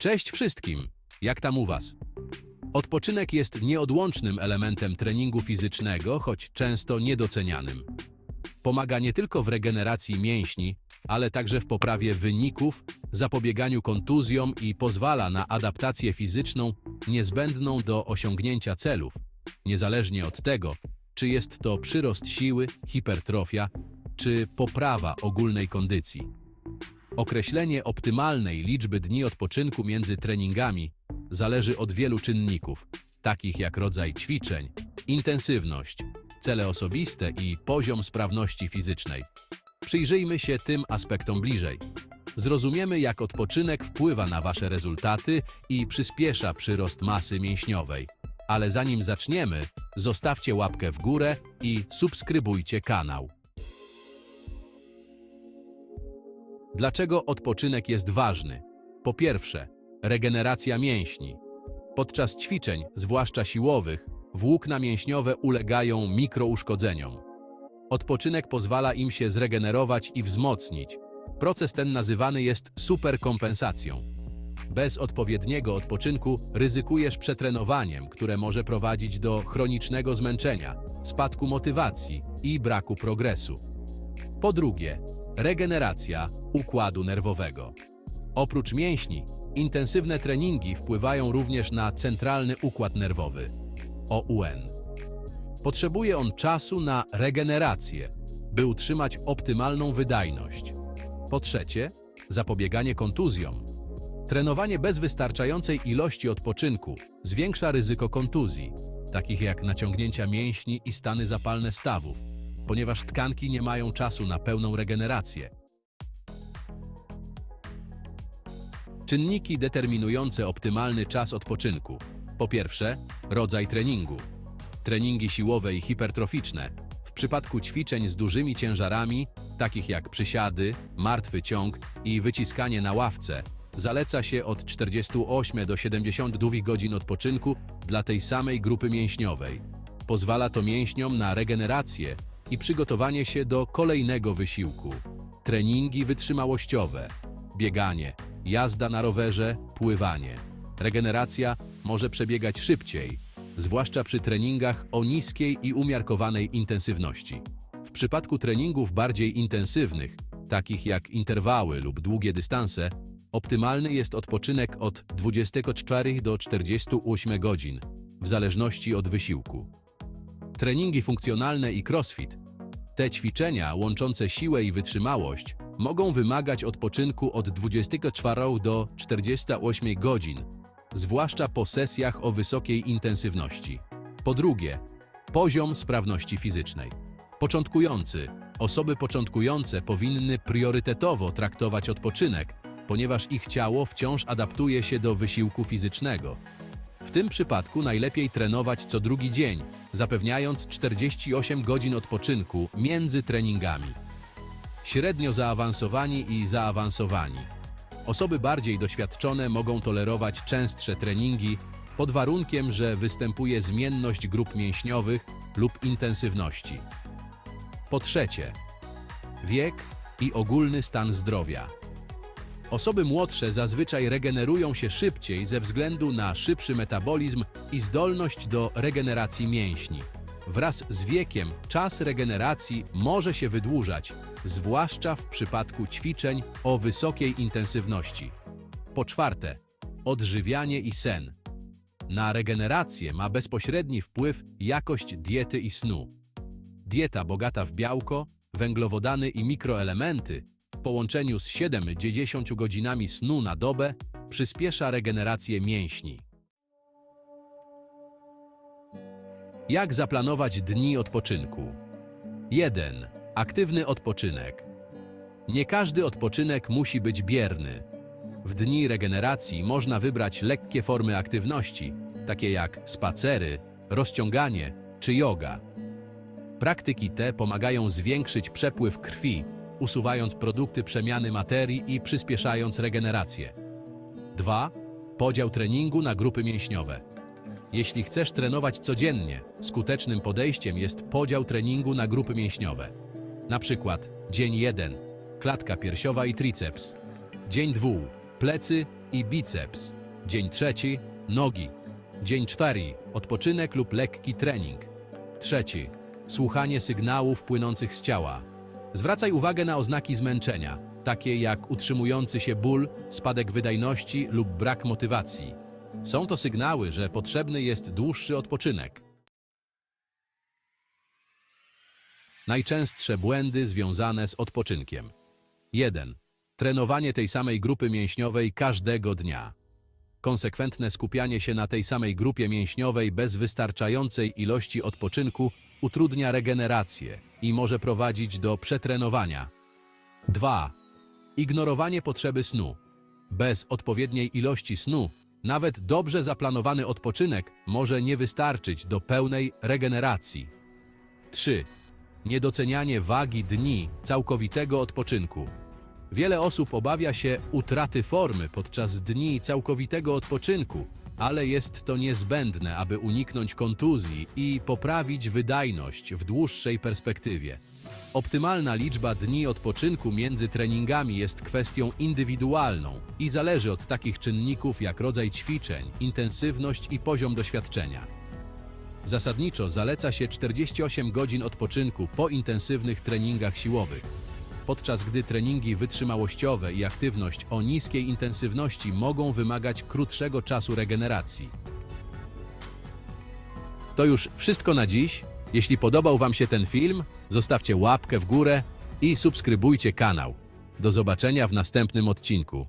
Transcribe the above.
Cześć wszystkim! Jak tam u Was? Odpoczynek jest nieodłącznym elementem treningu fizycznego, choć często niedocenianym. Pomaga nie tylko w regeneracji mięśni, ale także w poprawie wyników, zapobieganiu kontuzjom i pozwala na adaptację fizyczną niezbędną do osiągnięcia celów, niezależnie od tego, czy jest to przyrost siły, hipertrofia, czy poprawa ogólnej kondycji. Określenie optymalnej liczby dni odpoczynku między treningami zależy od wielu czynników, takich jak rodzaj ćwiczeń, intensywność, cele osobiste i poziom sprawności fizycznej. Przyjrzyjmy się tym aspektom bliżej. Zrozumiemy, jak odpoczynek wpływa na Wasze rezultaty i przyspiesza przyrost masy mięśniowej. Ale zanim zaczniemy, zostawcie łapkę w górę i subskrybujcie kanał. Dlaczego odpoczynek jest ważny? Po pierwsze, regeneracja mięśni. Podczas ćwiczeń, zwłaszcza siłowych, włókna mięśniowe ulegają mikrouszkodzeniom. Odpoczynek pozwala im się zregenerować i wzmocnić. Proces ten nazywany jest superkompensacją. Bez odpowiedniego odpoczynku ryzykujesz przetrenowaniem, które może prowadzić do chronicznego zmęczenia, spadku motywacji i braku progresu. Po drugie, regeneracja układu nerwowego. Oprócz mięśni, intensywne treningi wpływają również na centralny układ nerwowy OUN. Potrzebuje on czasu na regenerację, by utrzymać optymalną wydajność. Po trzecie, zapobieganie kontuzjom. Trenowanie bez wystarczającej ilości odpoczynku zwiększa ryzyko kontuzji, takich jak naciągnięcia mięśni i stany zapalne stawów, ponieważ tkanki nie mają czasu na pełną regenerację. Czynniki determinujące optymalny czas odpoczynku. Po pierwsze, rodzaj treningu. Treningi siłowe i hipertroficzne. W przypadku ćwiczeń z dużymi ciężarami, takich jak przysiady, martwy ciąg i wyciskanie na ławce, zaleca się od 48 do 72 godzin odpoczynku dla tej samej grupy mięśniowej. Pozwala to mięśniom na regenerację i przygotowanie się do kolejnego wysiłku. Treningi wytrzymałościowe, bieganie, jazda na rowerze, pływanie. Regeneracja może przebiegać szybciej, zwłaszcza przy treningach o niskiej i umiarkowanej intensywności. W przypadku treningów bardziej intensywnych, takich jak interwały lub długie dystanse, optymalny jest odpoczynek od 24 do 48 godzin, w zależności od wysiłku. Treningi funkcjonalne i crossfit. Te ćwiczenia łączące siłę i wytrzymałość mogą wymagać odpoczynku od 24 do 48 godzin, zwłaszcza po sesjach o wysokiej intensywności. Po drugie, poziom sprawności fizycznej. Początkujący. Osoby początkujące powinny priorytetowo traktować odpoczynek, ponieważ ich ciało wciąż adaptuje się do wysiłku fizycznego. W tym przypadku najlepiej trenować co drugi dzień, zapewniając 48 godzin odpoczynku między treningami. Średnio zaawansowani i zaawansowani. Osoby bardziej doświadczone mogą tolerować częstsze treningi pod warunkiem, że występuje zmienność grup mięśniowych lub intensywności. Po trzecie, wiek i ogólny stan zdrowia. Osoby młodsze zazwyczaj regenerują się szybciej ze względu na szybszy metabolizm i zdolność do regeneracji mięśni. Wraz z wiekiem czas regeneracji może się wydłużać, zwłaszcza w przypadku ćwiczeń o wysokiej intensywności. Po czwarte, odżywianie i sen. Na regenerację ma bezpośredni wpływ jakość diety i snu. Dieta bogata w białko, węglowodany i mikroelementy połączeniu z 7-10 godzinami snu na dobę przyspiesza regenerację mięśni. Jak zaplanować dni odpoczynku? 1. Aktywny odpoczynek. Nie każdy odpoczynek musi być bierny. W dni regeneracji można wybrać lekkie formy aktywności, takie jak spacery, rozciąganie czy yoga. Praktyki te pomagają zwiększyć przepływ krwi, usuwając produkty przemiany materii i przyspieszając regenerację. 2. Podział treningu na grupy mięśniowe. Jeśli chcesz trenować codziennie, skutecznym podejściem jest podział treningu na grupy mięśniowe. Na przykład dzień 1 klatka piersiowa i triceps, dzień 2 plecy i biceps. Dzień trzeci nogi. Dzień czwarty odpoczynek lub lekki trening. Trzeci słuchanie sygnałów płynących z ciała. Zwracaj uwagę na oznaki zmęczenia, takie jak utrzymujący się ból, spadek wydajności lub brak motywacji. Są to sygnały, że potrzebny jest dłuższy odpoczynek. Najczęstsze błędy związane z odpoczynkiem. 1. Trenowanie tej samej grupy mięśniowej każdego dnia. Konsekwentne skupianie się na tej samej grupie mięśniowej bez wystarczającej ilości odpoczynku utrudnia regenerację i może prowadzić do przetrenowania. 2. Ignorowanie potrzeby snu. Bez odpowiedniej ilości snu, nawet dobrze zaplanowany odpoczynek może nie wystarczyć do pełnej regeneracji. 3. Niedocenianie wagi dni całkowitego odpoczynku. Wiele osób obawia się utraty formy podczas dni całkowitego odpoczynku, ale jest to niezbędne, aby uniknąć kontuzji i poprawić wydajność w dłuższej perspektywie. Optymalna liczba dni odpoczynku między treningami jest kwestią indywidualną i zależy od takich czynników jak rodzaj ćwiczeń, intensywność i poziom doświadczenia. Zasadniczo zaleca się 48 godzin odpoczynku po intensywnych treningach siłowych, podczas gdy treningi wytrzymałościowe i aktywność o niskiej intensywności mogą wymagać krótszego czasu regeneracji. To już wszystko na dziś. Jeśli podobał Wam się ten film, zostawcie łapkę w górę i subskrybujcie kanał. Do zobaczenia w następnym odcinku.